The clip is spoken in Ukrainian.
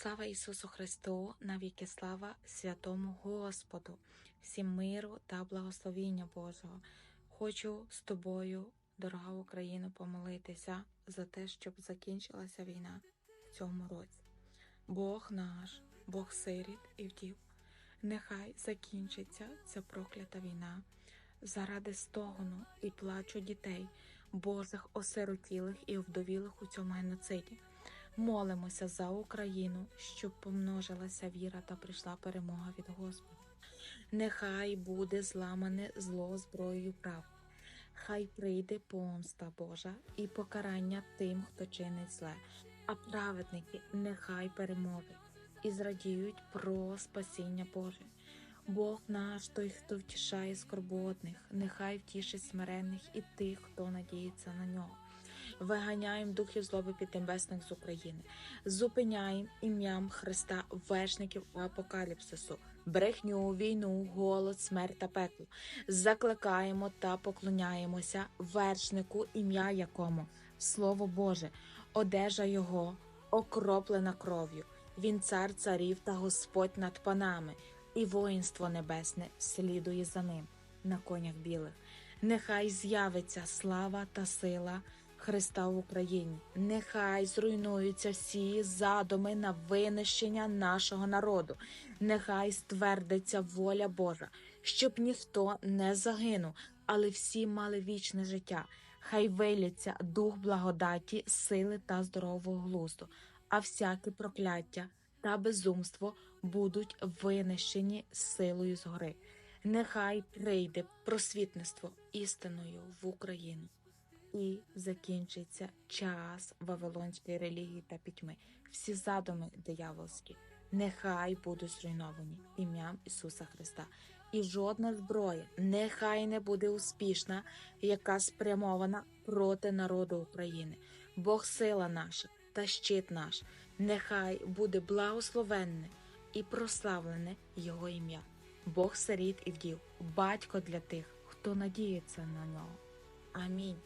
Слава Ісусу Христу, навіки слава святому Господу, всім миру та благословіння Божого. Хочу з тобою, дорога Україна, помолитися за те, щоб закінчилася війна в цьому році. Бог наш, Бог сиріт і вдів. Нехай закінчиться ця проклята війна заради стогону і плачу дітей, Божих осиротілих і вдовілих у цьому геноциді. Молимося за Україну, щоб помножилася віра та прийшла перемога від Господа. Нехай буде зламане зло зброєю прав. Хай прийде помста Божа і покарання тим, хто чинить зле, а праведники нехай переможуть і зрадіють про спасіння Боже. Бог наш, той, хто втішає скорботних, нехай втішить смиренних і тих, хто надіється на нього. Виганяємо духів злоби піднебесних з України, зупиняємо ім'ям Христа вершників апокаліпсису, брехню, війну, голод, смерть та пекло. Закликаємо та поклоняємося вершнику, ім'я якому Слово Боже, одежа Його окроплена кров'ю. Він цар царів та Господь над панами, і воїнство небесне слідує за ним на конях білих. Нехай з'явиться слава та сила Христа в Україні. Нехай зруйнуються всі задуми на винищення нашого народу. Нехай ствердиться воля Божа, щоб ніхто не загинув, але всі мали вічне життя. Хай вилється дух благодаті, сили та здорового глузду, а всяке прокляття та безумство будуть винищені силою згори. Нехай прийде просвітництво істиною в Україну. І закінчиться час вавилонської релігії та пітьми. Всі задуми дияволські, нехай будуть зруйновані ім'ям Ісуса Христа. І жодна зброя нехай не буде успішна, яка спрямована проти народу України. Бог сила наша та щит наш, нехай буде благословенне і прославлене Його ім'я. Бог сиріт і вдів, батько для тих, хто надіється на нього. Амінь.